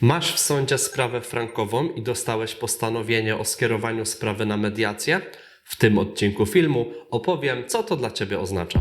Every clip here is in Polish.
Masz w sądzie sprawę frankową i dostałeś postanowienie o skierowaniu sprawy na mediację? W tym odcinku filmu opowiem, co to dla Ciebie oznacza.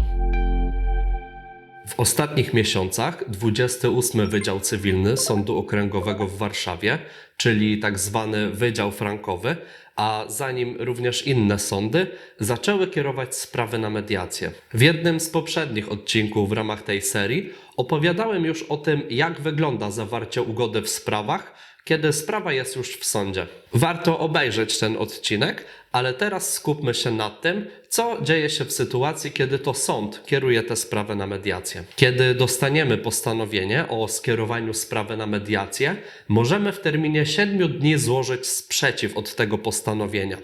W ostatnich miesiącach 28 Wydział Cywilny Sądu Okręgowego w Warszawie, czyli tak zwany Wydział Frankowy, a za nim również inne sądy, zaczęły kierować sprawy na mediację. W jednym z poprzednich odcinków w ramach tej serii opowiadałem już o tym, jak wygląda zawarcie ugody w sprawach, kiedy sprawa jest już w sądzie. Warto obejrzeć ten odcinek, ale teraz skupmy się na tym, co dzieje się w sytuacji, kiedy to sąd kieruje tę sprawę na mediację. Kiedy dostaniemy postanowienie o skierowaniu sprawy na mediację, możemy w terminie 7 dni złożyć sprzeciw od tego postanowienia.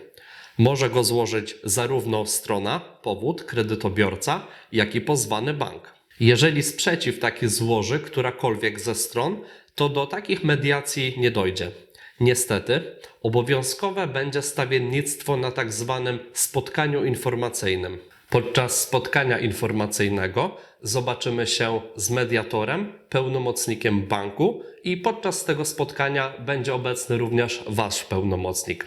Może go złożyć zarówno strona, powód, kredytobiorca, jak i pozwany bank. Jeżeli sprzeciw taki złoży którakolwiek ze stron, to do takich mediacji nie dojdzie. Niestety, obowiązkowe będzie stawiennictwo na tak zwanym spotkaniu informacyjnym. Podczas spotkania informacyjnego zobaczymy się z mediatorem, pełnomocnikiem banku i podczas tego spotkania będzie obecny również Wasz pełnomocnik.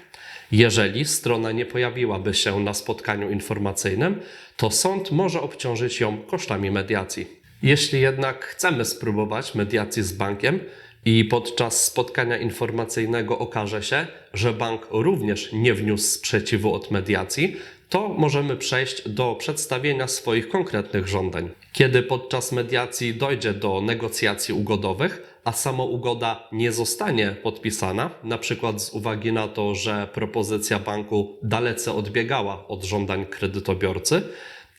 Jeżeli strona nie pojawiłaby się na spotkaniu informacyjnym, to sąd może obciążyć ją kosztami mediacji. Jeśli jednak chcemy spróbować mediacji z bankiem i podczas spotkania informacyjnego okaże się, że bank również nie wniósł sprzeciwu od mediacji, to możemy przejść do przedstawienia swoich konkretnych żądań. Kiedy podczas mediacji dojdzie do negocjacji ugodowych, a sama ugoda nie zostanie podpisana, na przykład z uwagi na to, że propozycja banku dalece odbiegała od żądań kredytobiorcy,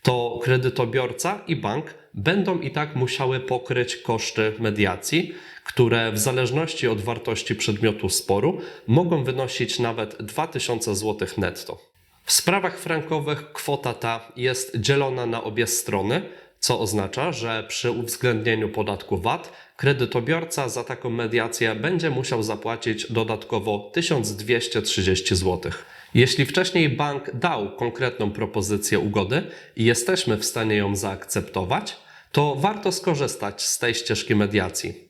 to kredytobiorca i bank będą i tak musiały pokryć koszty mediacji, które w zależności od wartości przedmiotu sporu mogą wynosić nawet 2000 zł netto. W sprawach frankowych kwota ta jest dzielona na obie strony, co oznacza, że przy uwzględnieniu podatku VAT kredytobiorca za taką mediację będzie musiał zapłacić dodatkowo 1230 zł. Jeśli wcześniej bank dał konkretną propozycję ugody i jesteśmy w stanie ją zaakceptować, to warto skorzystać z tej ścieżki mediacji.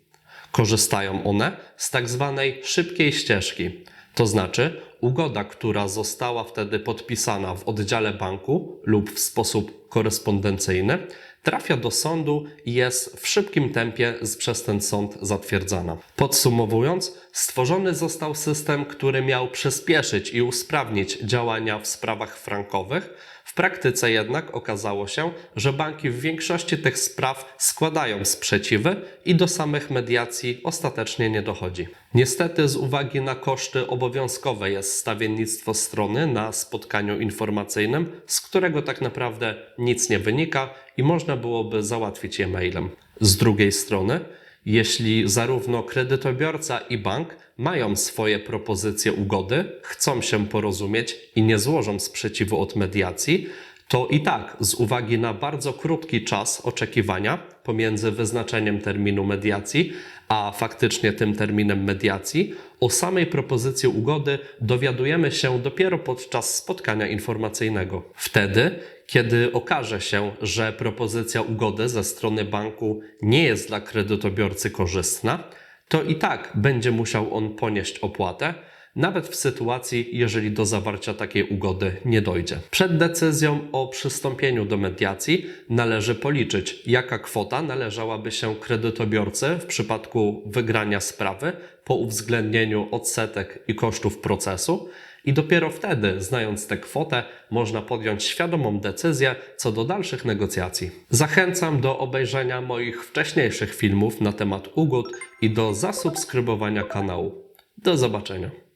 Korzystają one z tak zwanej szybkiej ścieżki, to znaczy ugoda, która została wtedy podpisana w oddziale banku lub w sposób korespondencyjny, trafia do sądu i jest w szybkim tempie przez ten sąd zatwierdzana. Podsumowując, stworzony został system, który miał przyspieszyć i usprawnić działania w sprawach frankowych. W praktyce jednak okazało się, że banki w większości tych spraw składają sprzeciwy i do samych mediacji ostatecznie nie dochodzi. Niestety, z uwagi na koszty obowiązkowe jest stawiennictwo strony na spotkaniu informacyjnym, z którego tak naprawdę nic nie wynika i można byłoby załatwić je mailem. Z drugiej strony, jeśli zarówno kredytobiorca i bank mają swoje propozycje ugody, chcą się porozumieć i nie złożą sprzeciwu od mediacji, to i tak z uwagi na bardzo krótki czas oczekiwania pomiędzy wyznaczeniem terminu mediacji a faktycznie tym terminem mediacji, o samej propozycji ugody dowiadujemy się dopiero podczas spotkania informacyjnego. Wtedy, kiedy okaże się, że propozycja ugody ze strony banku nie jest dla kredytobiorcy korzystna, to i tak będzie musiał on ponieść opłatę, nawet w sytuacji, jeżeli do zawarcia takiej ugody nie dojdzie. Przed decyzją o przystąpieniu do mediacji należy policzyć, jaka kwota należałaby się kredytobiorcy w przypadku wygrania sprawy po uwzględnieniu odsetek i kosztów procesu. I dopiero wtedy, znając tę kwotę, można podjąć świadomą decyzję co do dalszych negocjacji. Zachęcam do obejrzenia moich wcześniejszych filmów na temat ugód i do zasubskrybowania kanału. Do zobaczenia.